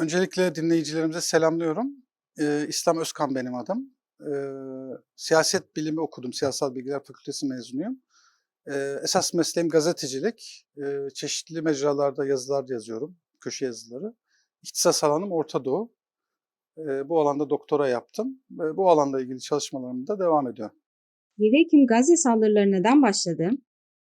Öncelikle dinleyicilerimize selamlıyorum. Eee, İslam Özkan benim adım. Eee, siyaset bilimi okudum. Siyasal Bilgiler Fakültesi mezunuyum. Eee, esas mesleğim gazetecilik. Eee, çeşitli mecralarda yazılar yazıyorum, köşe yazıları. İhtisas alanım Orta Doğu. Eee, bu alanda doktora yaptım ve bu alanla ilgili çalışmalarıma da devam ediyorum. 7 Ekim Gazze saldırıları neden başladı?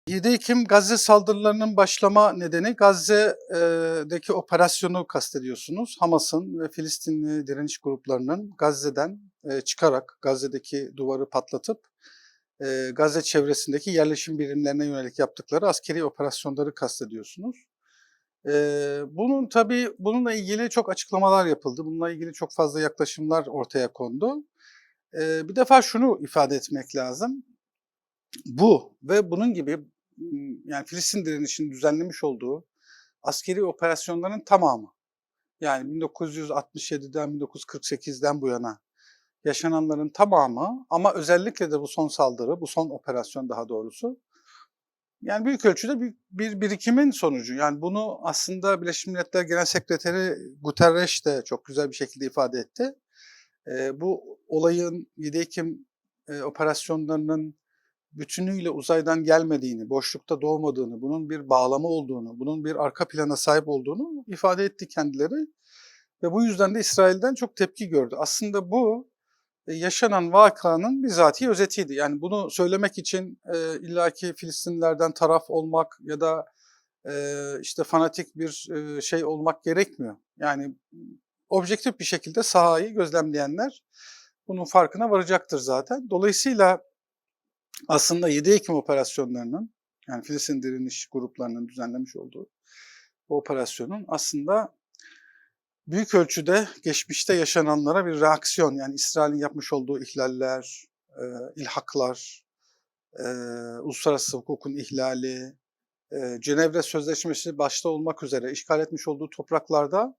7 Ekim Gazze saldırılarının başlama nedeni Gazze'deki operasyonu kastediyorsunuz. Hamas'ın ve Filistinli direniş gruplarının Gazze'den eee, çıkarak Gazze'deki duvarı patlatıp eee, Gazze çevresindeki yerleşim birimlerine yönelik yaptıkları askeri operasyonları kastediyorsunuz. Eee, bunun tabii bununla ilgili çok açıklamalar yapıldı. Bununla ilgili çok fazla yaklaşımlar ortaya kondu. Bir defa şunu ifade etmek lazım. Bu ve bunun gibi yani Filistin direnişinin düzenlemiş olduğu askeri operasyonların tamamı yani 1967'den 1948'den bu yana yaşananların tamamı ama özellikle de bu son saldırı, bu son operasyon daha doğrusu yani büyük ölçüde bir, bir birikimin sonucu. Yani bunu aslında Birleşmiş Milletler Genel Sekreteri Guterres de çok güzel bir şekilde ifade etti. Ee, bu olayın 7 Ekim e, operasyonlarının bütünüyle uzaydan gelmediğini, boşlukta doğmadığını, bunun bir bağlama olduğunu, bunun bir arka plana sahip olduğunu ifade etti kendileri. Ve bu yüzden de İsrail'den çok tepki gördü. Aslında bu e, yaşanan vakanın bizatihi özetiydi. Yani bunu söylemek için e, illaki Filistinlilerden taraf olmak ya da e, işte fanatik bir e, şey olmak gerekmiyor. Yani objektif bir şekilde sahayı gözlemleyenler bunun farkına varacaktır zaten. Dolayısıyla aslında 7 Ekim operasyonlarının yani Filistin direniş gruplarının düzenlemiş olduğu bu operasyonun aslında büyük ölçüde geçmişte yaşananlara bir reaksiyon. Yani İsrail'in yapmış olduğu ihlaller, e, ilhaklar, e, uluslararası hukukun ihlali, e, Cenevre Sözleşmesi başta olmak üzere işgal etmiş olduğu topraklarda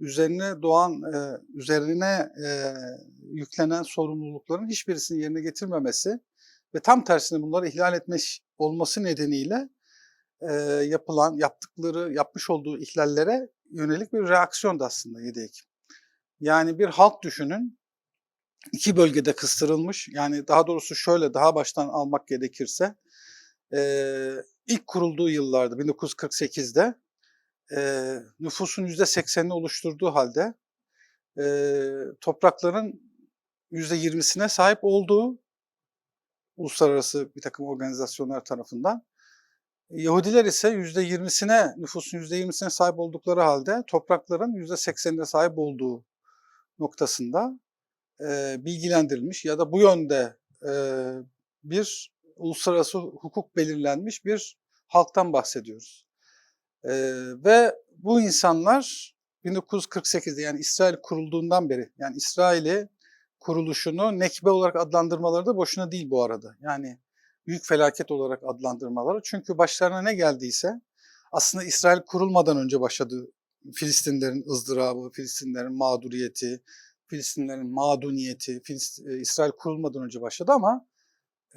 üzerine doğan, e, üzerine e, yüklenen sorumlulukların hiçbirisini yerine getirmemesi ve tam tersine bunları ihlal etmiş olması nedeniyle e, yapılan, yaptıkları, yapmış olduğu ihlallere yönelik bir reaksiyon da aslında 7 Ekim. Yani bir halk düşünün, iki bölgede kıstırılmış, yani daha doğrusu şöyle daha baştan almak gerekirse, e, ilk kurulduğu yıllarda 1948'de e, nüfusun %80'ini oluşturduğu halde e, toprakların %20'sine sahip olduğu uluslararası bir takım organizasyonlar tarafından. Yahudiler ise %20'sine, nüfusun %20'sine sahip oldukları halde toprakların %80'ine sahip olduğu noktasında e, bilgilendirilmiş ya da bu yönde e, bir uluslararası hukuk belirlenmiş bir halktan bahsediyoruz. E, ve bu insanlar 1948'de yani İsrail kurulduğundan beri yani İsrail'i kuruluşunu nekbe olarak adlandırmaları da boşuna değil bu arada. Yani büyük felaket olarak adlandırmaları. Çünkü başlarına ne geldiyse aslında İsrail kurulmadan önce başladı Filistinlerin ızdırabı, Filistinlerin mağduriyeti, Filistinlerin mağduniyeti, Filist İsrail kurulmadan önce başladı ama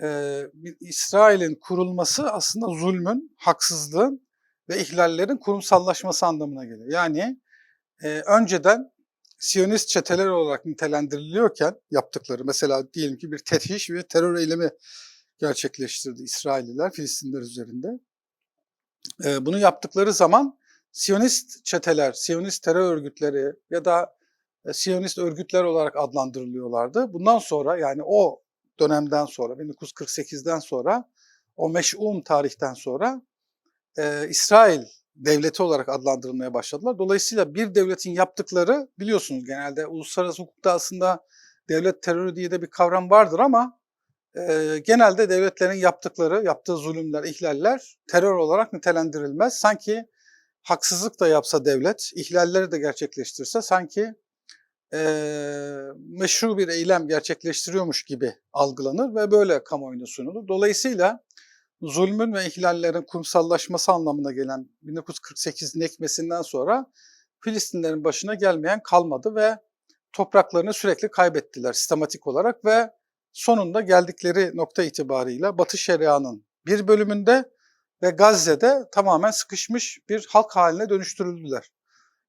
e, İsrail'in kurulması aslında zulmün, haksızlığın ve ihlallerin kurumsallaşması anlamına geliyor. Yani e, önceden Siyonist çeteler olarak nitelendiriliyorken yaptıkları mesela diyelim ki bir tethiş ve terör eylemi gerçekleştirdi İsrailliler Filistinler üzerinde. Ee, bunu yaptıkları zaman Siyonist çeteler, Siyonist terör örgütleri ya da e, Siyonist örgütler olarak adlandırılıyorlardı. Bundan sonra yani o dönemden sonra 1948'den sonra o meş'um tarihten sonra e, İsrail devleti olarak adlandırılmaya başladılar. Dolayısıyla bir devletin yaptıkları biliyorsunuz genelde uluslararası hukukta aslında devlet terörü diye de bir kavram vardır ama e, genelde devletlerin yaptıkları, yaptığı zulümler, ihlaller terör olarak nitelendirilmez. Sanki haksızlık da yapsa devlet, ihlalleri de gerçekleştirse sanki e, meşru bir eylem gerçekleştiriyormuş gibi algılanır ve böyle kamuoyuna sunulur. Dolayısıyla zulmün ve ihlallerin kurumsallaşması anlamına gelen 1948 nekmesinden sonra Filistinlerin başına gelmeyen kalmadı ve topraklarını sürekli kaybettiler sistematik olarak ve sonunda geldikleri nokta itibarıyla Batı Şeria'nın bir bölümünde ve Gazze'de tamamen sıkışmış bir halk haline dönüştürüldüler.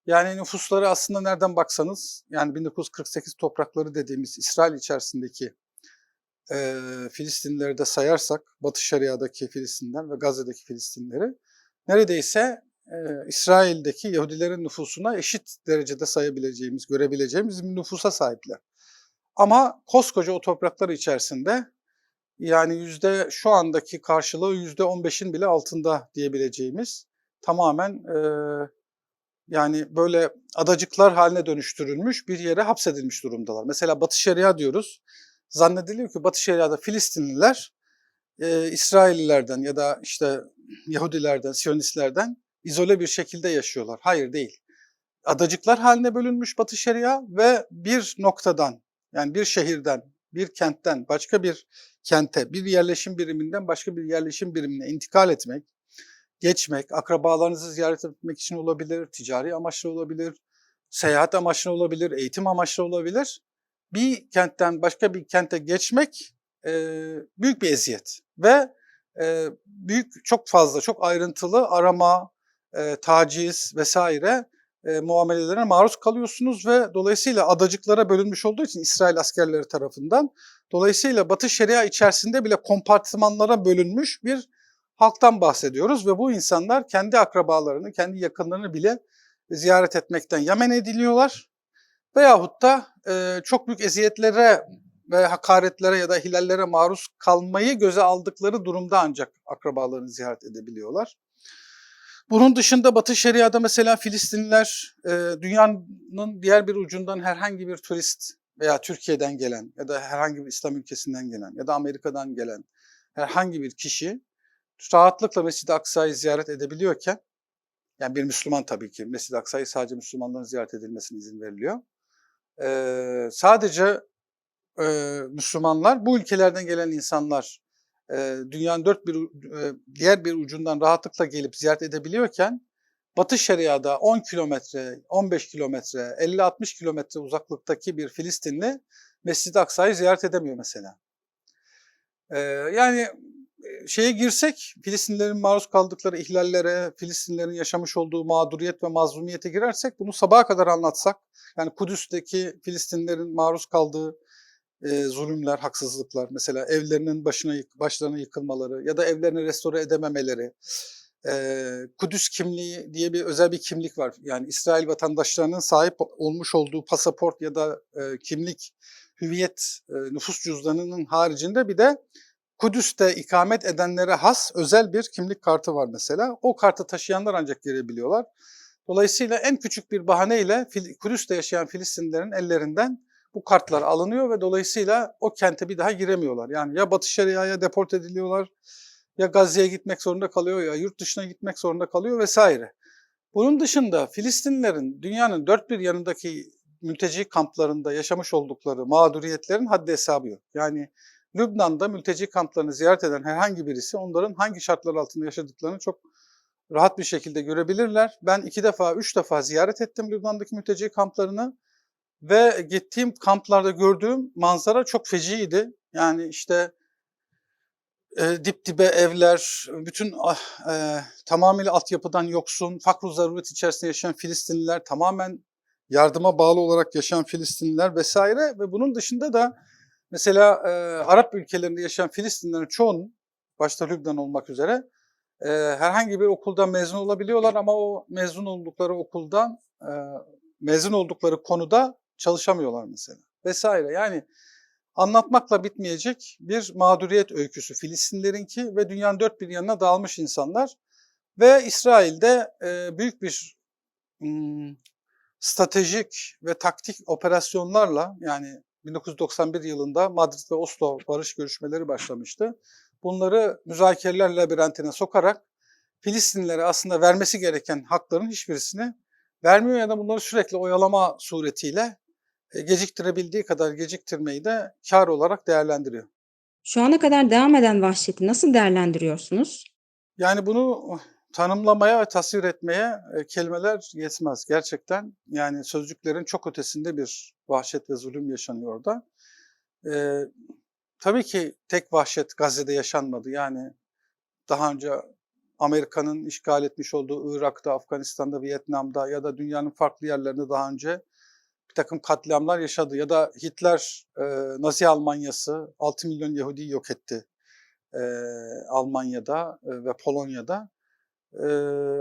Yani nüfusları aslında nereden baksanız yani 1948 toprakları dediğimiz İsrail içerisindeki e, Filistinlileri de sayarsak Batı Şeria'daki Filistinler ve Gazze'deki Filistinleri neredeyse e, İsrail'deki Yahudilerin nüfusuna eşit derecede sayabileceğimiz, görebileceğimiz bir nüfusa sahipler. Ama koskoca o topraklar içerisinde yani yüzde şu andaki karşılığı yüzde 15'in bile altında diyebileceğimiz tamamen e, yani böyle adacıklar haline dönüştürülmüş bir yere hapsedilmiş durumdalar. Mesela Batı Şeria diyoruz. Zannediliyor ki Batı Şeria'da Filistinliler e, İsraillilerden ya da işte Yahudilerden, Siyonistlerden izole bir şekilde yaşıyorlar. Hayır değil. Adacıklar haline bölünmüş Batı Şeria ve bir noktadan yani bir şehirden, bir kentten başka bir kente, bir yerleşim biriminden başka bir yerleşim birimine intikal etmek, geçmek, akrabalarınızı ziyaret etmek için olabilir, ticari amaçlı olabilir, seyahat amaçlı olabilir, eğitim amaçlı olabilir. Bir kentten başka bir kente geçmek e, büyük bir eziyet ve e, büyük çok fazla, çok ayrıntılı arama, e, taciz vesaire e, muamelelerine maruz kalıyorsunuz ve dolayısıyla adacıklara bölünmüş olduğu için İsrail askerleri tarafından dolayısıyla Batı Şeria içerisinde bile kompartımanlara bölünmüş bir halktan bahsediyoruz ve bu insanlar kendi akrabalarını, kendi yakınlarını bile ziyaret etmekten yamen ediliyorlar veyahut da e, çok büyük eziyetlere ve hakaretlere ya da hilallere maruz kalmayı göze aldıkları durumda ancak akrabalarını ziyaret edebiliyorlar. Bunun dışında Batı Şeria'da mesela Filistinliler e, dünyanın diğer bir ucundan herhangi bir turist veya Türkiye'den gelen ya da herhangi bir İslam ülkesinden gelen ya da Amerika'dan gelen herhangi bir kişi rahatlıkla Mescid-i Aksa'yı ziyaret edebiliyorken yani bir Müslüman tabii ki Mescid-i Aksa'yı sadece Müslümanların ziyaret edilmesine izin veriliyor. Ee, sadece e, Müslümanlar bu ülkelerden gelen insanlar e, dünyanın dört bir e, diğer bir ucundan rahatlıkla gelip ziyaret edebiliyorken Batı Şeria'da 10 kilometre, 15 kilometre, 50-60 kilometre uzaklıktaki bir Filistinli Mescid-i Aksa'yı ziyaret edemiyor mesela. Ee, yani şeye girsek, Filistinlerin maruz kaldıkları ihlallere, Filistinlerin yaşamış olduğu mağduriyet ve mazlumiyete girersek bunu sabaha kadar anlatsak, yani Kudüs'teki Filistinlerin maruz kaldığı e, zulümler, haksızlıklar, mesela evlerinin başına başlarına yıkılmaları ya da evlerini restore edememeleri, e, Kudüs kimliği diye bir özel bir kimlik var. Yani İsrail vatandaşlarının sahip olmuş olduğu pasaport ya da e, kimlik, hüviyet, e, nüfus cüzdanının haricinde bir de Kudüs'te ikamet edenlere has özel bir kimlik kartı var mesela. O kartı taşıyanlar ancak girebiliyorlar. Dolayısıyla en küçük bir bahaneyle Kudüs'te yaşayan Filistinlilerin ellerinden bu kartlar alınıyor ve dolayısıyla o kente bir daha giremiyorlar. Yani ya Batı Şeria'ya deport ediliyorlar, ya Gazze'ye gitmek zorunda kalıyor, ya yurt dışına gitmek zorunda kalıyor vesaire. Bunun dışında Filistinlilerin dünyanın dört bir yanındaki mülteci kamplarında yaşamış oldukları mağduriyetlerin haddi hesabı yok. Yani Lübnan'da mülteci kamplarını ziyaret eden herhangi birisi onların hangi şartlar altında yaşadıklarını çok rahat bir şekilde görebilirler. Ben iki defa, üç defa ziyaret ettim Lübnan'daki mülteci kamplarını ve gittiğim kamplarda gördüğüm manzara çok feciydi. Yani işte e, dip dibe evler, bütün ah, e, tamamıyla altyapıdan yoksun, fakr zaruret içerisinde yaşayan Filistinliler, tamamen yardıma bağlı olarak yaşayan Filistinliler vesaire ve bunun dışında da Mesela e, Arap ülkelerinde yaşayan Filistinlerin çoğunun, başta Lübnan olmak üzere, e, herhangi bir okuldan mezun olabiliyorlar ama o mezun oldukları okuldan, e, mezun oldukları konuda çalışamıyorlar mesela vesaire. Yani anlatmakla bitmeyecek bir mağduriyet öyküsü Filistinlerinki ve dünyanın dört bir yanına dağılmış insanlar. Ve İsrail'de e, büyük bir hmm, stratejik ve taktik operasyonlarla yani 1991 yılında Madrid ve Oslo barış görüşmeleri başlamıştı. Bunları müzakereler labirentine sokarak Filistinlilere aslında vermesi gereken hakların hiçbirisini vermiyor ya da bunları sürekli oyalama suretiyle e, geciktirebildiği kadar geciktirmeyi de kar olarak değerlendiriyor. Şu ana kadar devam eden vahşeti nasıl değerlendiriyorsunuz? Yani bunu tanımlamaya ve tasvir etmeye e, kelimeler yetmez. Gerçekten yani sözcüklerin çok ötesinde bir vahşet ve zulüm yaşanıyor orada. E, tabii ki tek vahşet Gazze'de yaşanmadı. Yani daha önce Amerika'nın işgal etmiş olduğu Irak'ta, Afganistan'da, Vietnam'da ya da dünyanın farklı yerlerinde daha önce bir takım katliamlar yaşadı. Ya da Hitler, e, Nazi Almanyası 6 milyon Yahudi'yi yok etti e, Almanya'da e, ve Polonya'da. E,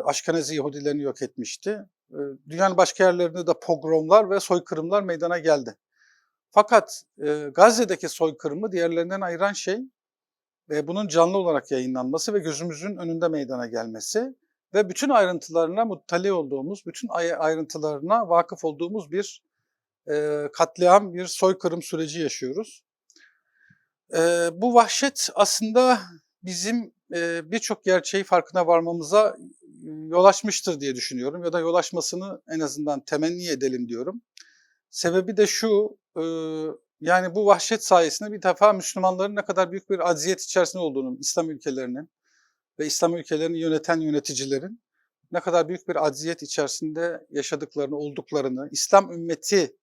Aşkenazi Yahudilerini yok etmişti. E, dünyanın başka yerlerinde de pogromlar ve soykırımlar meydana geldi. Fakat e, Gazze'deki soykırımı diğerlerinden ayıran şey ve bunun canlı olarak yayınlanması ve gözümüzün önünde meydana gelmesi ve bütün ayrıntılarına muttali olduğumuz, bütün ay- ayrıntılarına vakıf olduğumuz bir e, katliam, bir soykırım süreci yaşıyoruz. E, bu vahşet aslında bizim e, birçok gerçeği farkına varmamıza e, yol açmıştır diye düşünüyorum ya da yol açmasını en azından temenni edelim diyorum. Sebebi de şu, e, yani bu vahşet sayesinde bir defa Müslümanların ne kadar büyük bir acziyet içerisinde olduğunu, İslam ülkelerinin ve İslam ülkelerini yöneten yöneticilerin ne kadar büyük bir acziyet içerisinde yaşadıklarını, olduklarını, İslam ümmetinin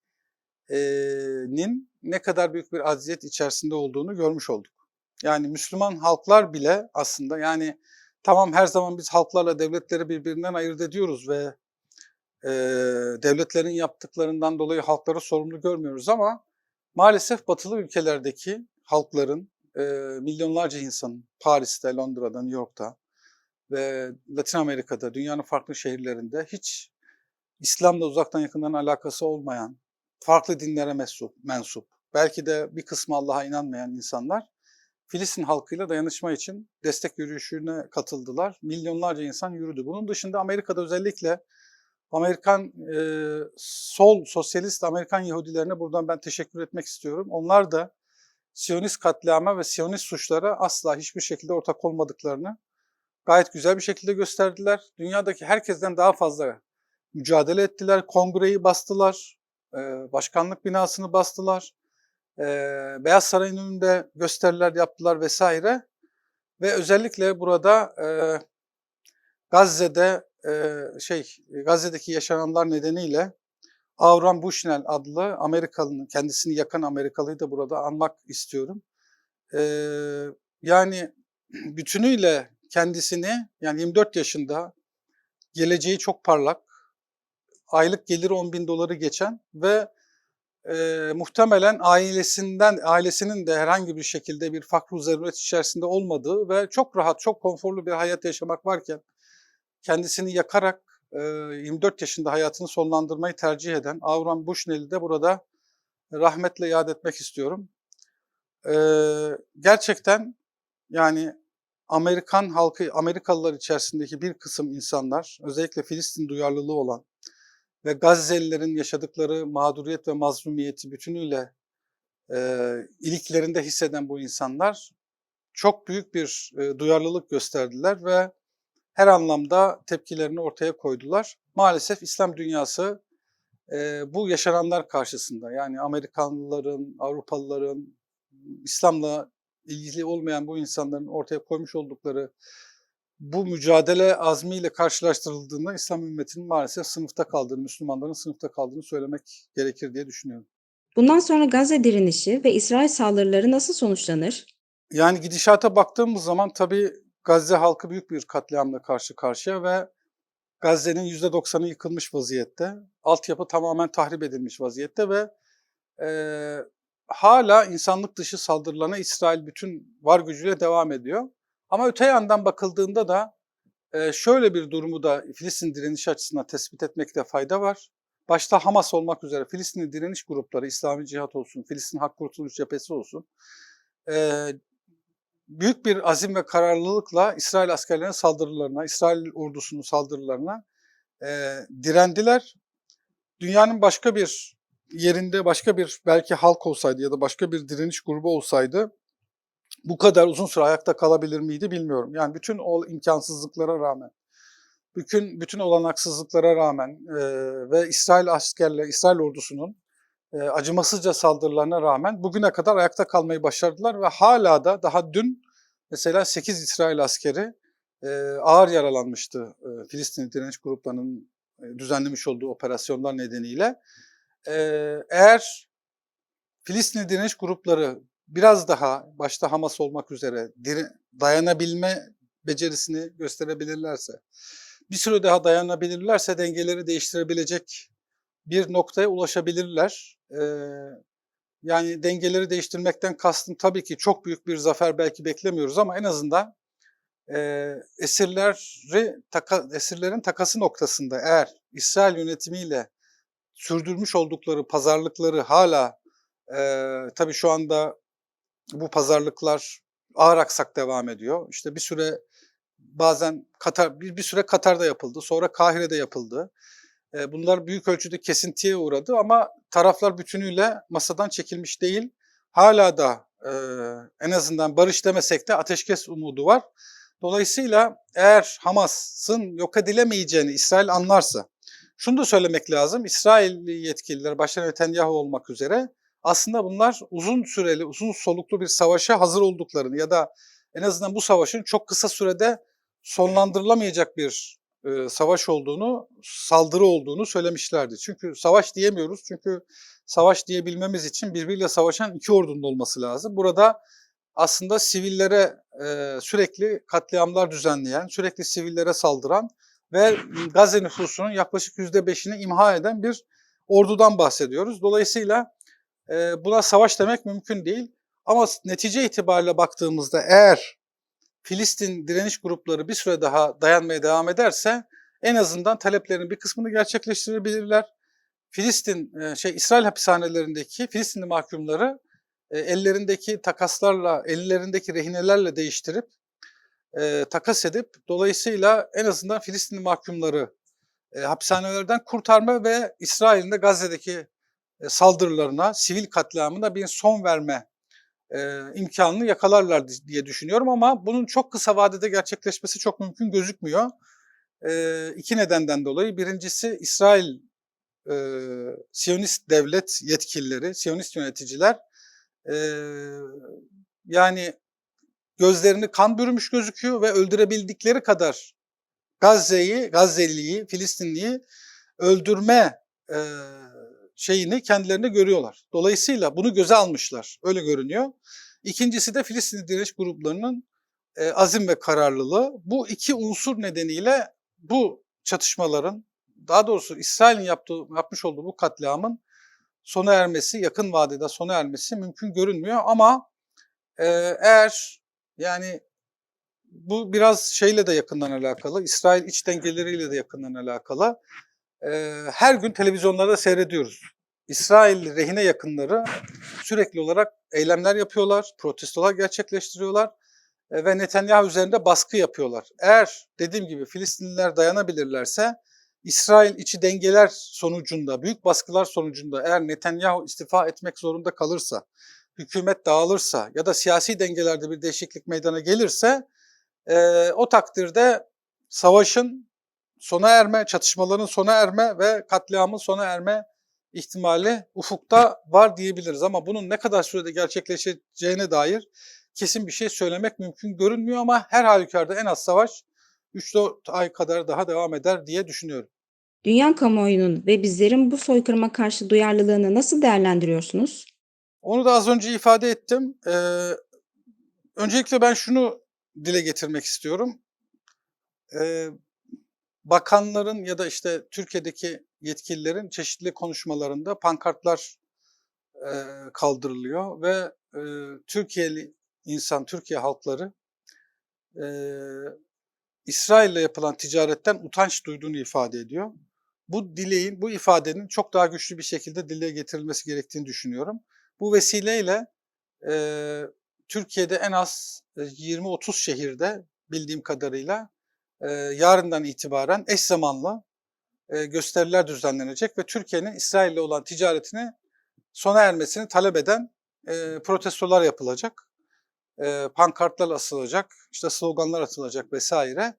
ne kadar büyük bir acziyet içerisinde olduğunu görmüş olduk. Yani Müslüman halklar bile aslında yani tamam her zaman biz halklarla devletleri birbirinden ayırt ediyoruz ve e, devletlerin yaptıklarından dolayı halkları sorumlu görmüyoruz ama maalesef batılı ülkelerdeki halkların e, milyonlarca insanın Paris'te, Londra'da, New York'ta ve Latin Amerika'da, dünyanın farklı şehirlerinde hiç İslam'la uzaktan yakından alakası olmayan, farklı dinlere mensup, mensup, belki de bir kısmı Allah'a inanmayan insanlar Filistin halkıyla dayanışma için destek yürüyüşüne katıldılar. Milyonlarca insan yürüdü. Bunun dışında Amerika'da özellikle Amerikan e, sol sosyalist Amerikan Yahudilerine buradan ben teşekkür etmek istiyorum. Onlar da Siyonist katliama ve Siyonist suçlara asla hiçbir şekilde ortak olmadıklarını gayet güzel bir şekilde gösterdiler. Dünyadaki herkesten daha fazla mücadele ettiler. Kongreyi bastılar, e, başkanlık binasını bastılar, e, Beyaz Saray'ın önünde gösteriler yaptılar vesaire. Ve özellikle burada e, Gazze'de e, şey Gazze'deki yaşananlar nedeniyle Avram Bushnell adlı Amerikalı'nın kendisini yakan Amerikalıyı da burada anmak istiyorum. E, yani bütünüyle kendisini yani 24 yaşında geleceği çok parlak, aylık geliri 10 bin doları geçen ve e, muhtemelen ailesinden ailesinin de herhangi bir şekilde bir fakr zaruret içerisinde olmadığı ve çok rahat, çok konforlu bir hayat yaşamak varken kendisini yakarak e, 24 yaşında hayatını sonlandırmayı tercih eden Avram Bushnell'i de burada rahmetle yad etmek istiyorum. E, gerçekten yani Amerikan halkı, Amerikalılar içerisindeki bir kısım insanlar, özellikle Filistin duyarlılığı olan ve Gazze'lilerin yaşadıkları mağduriyet ve mazlumiyeti bütünüyle e, iliklerinde hisseden bu insanlar çok büyük bir e, duyarlılık gösterdiler ve her anlamda tepkilerini ortaya koydular. Maalesef İslam dünyası e, bu yaşananlar karşısında yani Amerikanlıların, Avrupalıların, İslam'la ilgili olmayan bu insanların ortaya koymuş oldukları bu mücadele azmiyle karşılaştırıldığında İslam ümmetinin maalesef sınıfta kaldığını, Müslümanların sınıfta kaldığını söylemek gerekir diye düşünüyorum. Bundan sonra Gazze direnişi ve İsrail saldırıları nasıl sonuçlanır? Yani gidişata baktığımız zaman tabii Gazze halkı büyük bir katliamla karşı karşıya ve Gazze'nin %90'ı yıkılmış vaziyette. Altyapı tamamen tahrip edilmiş vaziyette ve e, hala insanlık dışı saldırılarına İsrail bütün var gücüyle devam ediyor. Ama öte yandan bakıldığında da e, şöyle bir durumu da Filistin direnişi açısından tespit etmekte fayda var. Başta Hamas olmak üzere Filistin direniş grupları, İslami Cihat olsun, Filistin Hak Kurtuluş Cephesi olsun, e, büyük bir azim ve kararlılıkla İsrail askerlerinin saldırılarına, İsrail ordusunun saldırılarına e, direndiler. Dünyanın başka bir yerinde başka bir belki halk olsaydı ya da başka bir direniş grubu olsaydı bu kadar uzun süre ayakta kalabilir miydi bilmiyorum. Yani bütün o imkansızlıklara rağmen, bütün bütün olanaksızlıklara rağmen e, ve İsrail askerle İsrail ordusunun e, acımasızca saldırılarına rağmen bugüne kadar ayakta kalmayı başardılar ve hala da daha dün mesela 8 İsrail askeri e, ağır yaralanmıştı e, Filistin direniş gruplarının e, düzenlemiş olduğu operasyonlar nedeniyle. E, eğer Filistin direniş grupları biraz daha başta Hamas olmak üzere dayanabilme becerisini gösterebilirlerse, bir süre daha dayanabilirlerse dengeleri değiştirebilecek bir noktaya ulaşabilirler. Ee, yani dengeleri değiştirmekten kastım tabii ki çok büyük bir zafer belki beklemiyoruz ama en azından e, esirleri taka, esirlerin takası noktasında eğer İsrail yönetimiyle sürdürmüş oldukları pazarlıkları hala e, tabii şu anda bu pazarlıklar ağır aksak devam ediyor. İşte bir süre bazen Katar bir, bir süre Katar'da yapıldı, sonra Kahire'de yapıldı. E, bunlar büyük ölçüde kesintiye uğradı ama taraflar bütünüyle masadan çekilmiş değil. Hala da e, en azından barış demesek de ateşkes umudu var. Dolayısıyla eğer Hamas'ın yok edilemeyeceğini İsrail anlarsa, şunu da söylemek lazım, İsrail yetkililer, başta Netanyahu olmak üzere aslında bunlar uzun süreli, uzun soluklu bir savaşa hazır olduklarını ya da en azından bu savaşın çok kısa sürede sonlandırılamayacak bir e, savaş olduğunu, saldırı olduğunu söylemişlerdi. Çünkü savaş diyemiyoruz. Çünkü savaş diyebilmemiz için birbiriyle savaşan iki ordunun olması lazım. Burada aslında sivillere e, sürekli katliamlar düzenleyen, sürekli sivillere saldıran ve Gazze nüfusunun yaklaşık yüzde beşini imha eden bir ordudan bahsediyoruz. Dolayısıyla e, buna savaş demek mümkün değil. Ama netice itibariyle baktığımızda eğer Filistin direniş grupları bir süre daha dayanmaya devam ederse en azından taleplerinin bir kısmını gerçekleştirebilirler. Filistin e, şey İsrail hapishanelerindeki Filistinli mahkumları e, ellerindeki takaslarla, ellerindeki rehinelerle değiştirip e, takas edip dolayısıyla en azından Filistinli mahkumları e, hapishanelerden kurtarma ve İsrail'in de Gazze'deki saldırılarına, sivil katliamına bir son verme e, imkanını yakalarlar diye düşünüyorum ama bunun çok kısa vadede gerçekleşmesi çok mümkün gözükmüyor. E, iki nedenden dolayı. Birincisi İsrail e, Siyonist devlet yetkilileri, Siyonist yöneticiler e, yani gözlerini kan bürümüş gözüküyor ve öldürebildikleri kadar Gazze'yi, Gazze'liyi, Filistinliyi öldürme e, şeyini kendilerine görüyorlar. Dolayısıyla bunu göze almışlar. Öyle görünüyor. İkincisi de Filistin direniş gruplarının e, azim ve kararlılığı. Bu iki unsur nedeniyle bu çatışmaların, daha doğrusu İsrail'in yaptığı, yapmış olduğu bu katliamın sona ermesi, yakın vadede sona ermesi mümkün görünmüyor. Ama e, eğer yani bu biraz şeyle de yakından alakalı, İsrail iç dengeleriyle de yakından alakalı her gün televizyonlarda seyrediyoruz. İsrail rehine yakınları sürekli olarak eylemler yapıyorlar, protestolar gerçekleştiriyorlar ve Netanyahu üzerinde baskı yapıyorlar. Eğer dediğim gibi Filistinliler dayanabilirlerse İsrail içi dengeler sonucunda, büyük baskılar sonucunda eğer Netanyahu istifa etmek zorunda kalırsa, hükümet dağılırsa ya da siyasi dengelerde bir değişiklik meydana gelirse e, o takdirde savaşın sona erme, çatışmaların sona erme ve katliamın sona erme ihtimali ufukta var diyebiliriz. Ama bunun ne kadar sürede gerçekleşeceğine dair kesin bir şey söylemek mümkün görünmüyor ama her halükarda en az savaş 3-4 ay kadar daha devam eder diye düşünüyorum. Dünya kamuoyunun ve bizlerin bu soykırıma karşı duyarlılığını nasıl değerlendiriyorsunuz? Onu da az önce ifade ettim. Ee, öncelikle ben şunu dile getirmek istiyorum. Ee, bakanların ya da işte Türkiye'deki yetkililerin çeşitli konuşmalarında pankartlar e, kaldırılıyor ve e, Türkiye'li insan, Türkiye halkları e, İsrail'le yapılan ticaretten utanç duyduğunu ifade ediyor. Bu dileğin, bu ifadenin çok daha güçlü bir şekilde dile getirilmesi gerektiğini düşünüyorum. Bu vesileyle e, Türkiye'de en az 20-30 şehirde bildiğim kadarıyla e, yarından itibaren eş zamanlı e, gösteriler düzenlenecek ve Türkiye'nin İsrail ile olan ticaretini sona ermesini talep eden e, protestolar yapılacak. E, pankartlar asılacak, işte sloganlar atılacak vesaire.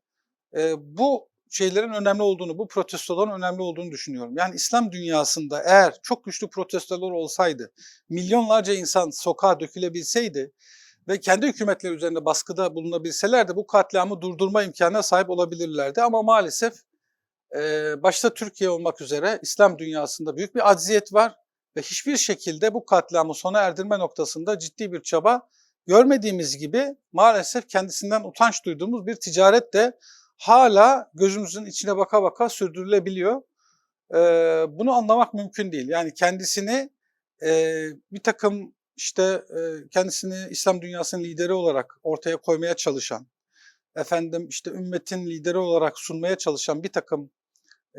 E, bu şeylerin önemli olduğunu, bu protestoların önemli olduğunu düşünüyorum. Yani İslam dünyasında eğer çok güçlü protestolar olsaydı, milyonlarca insan sokağa dökülebilseydi ve kendi hükümetleri üzerinde baskıda bulunabilselerdi bu katliamı durdurma imkanına sahip olabilirlerdi. Ama maalesef e, başta Türkiye olmak üzere İslam dünyasında büyük bir acziyet var ve hiçbir şekilde bu katliamı sona erdirme noktasında ciddi bir çaba görmediğimiz gibi maalesef kendisinden utanç duyduğumuz bir ticaret de hala gözümüzün içine baka baka sürdürülebiliyor. Ee, bunu anlamak mümkün değil. Yani kendisini e, bir takım işte kendisini İslam dünyasının lideri olarak ortaya koymaya çalışan, efendim işte ümmetin lideri olarak sunmaya çalışan bir takım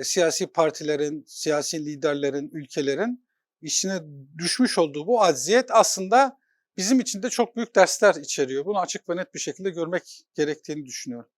siyasi partilerin, siyasi liderlerin, ülkelerin işine düşmüş olduğu bu acziyet aslında bizim için de çok büyük dersler içeriyor. Bunu açık ve net bir şekilde görmek gerektiğini düşünüyorum.